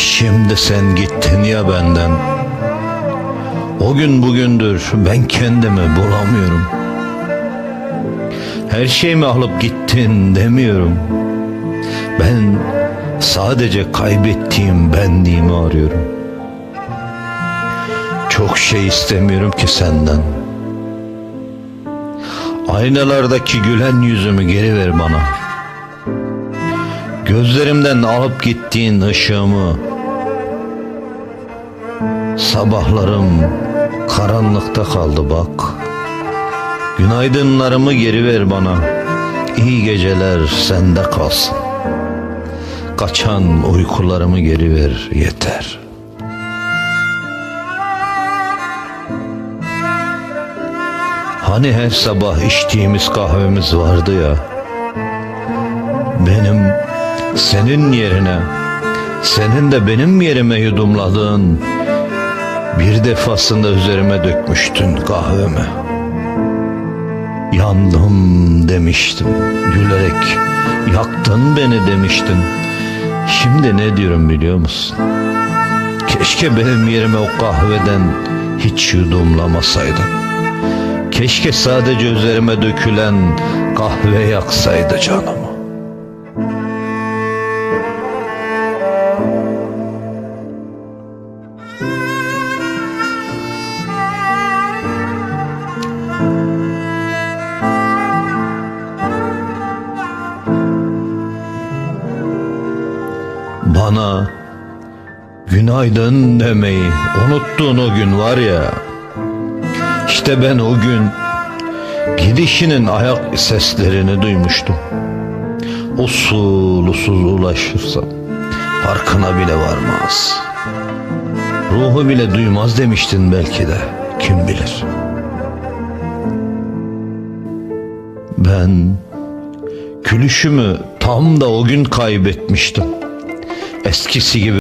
Şimdi sen gittin ya benden. O gün bugündür ben kendimi bulamıyorum. Her şeyimi alıp gittin demiyorum. Ben sadece kaybettiğim benliğimi arıyorum. Çok şey istemiyorum ki senden. Aynalardaki gülen yüzümü geri ver bana. Gözlerimden alıp gittiğin ışığımı Sabahlarım karanlıkta kaldı bak. Günaydınlarımı geri ver bana İyi geceler sende kalsın. Kaçan uykularımı geri ver yeter. Hani her sabah içtiğimiz kahvemiz vardı ya Benim senin yerine senin de benim yerime yudumladığın bir defasında üzerime dökmüştün kahvemi. Yandım demiştim gülerek. Yaktın beni demiştin. Şimdi ne diyorum biliyor musun? Keşke benim yerime o kahveden hiç yudumlamasaydın. Keşke sadece üzerime dökülen kahve yaksaydı canımı. Bana günaydın demeyi unuttuğun o gün var ya. İşte ben o gün gidişinin ayak seslerini duymuştum. Usul usul ulaşırsam farkına bile varmaz. Ruhu bile duymaz demiştin belki de kim bilir. Ben gülüşümü tam da o gün kaybetmiştim. Eskisi gibi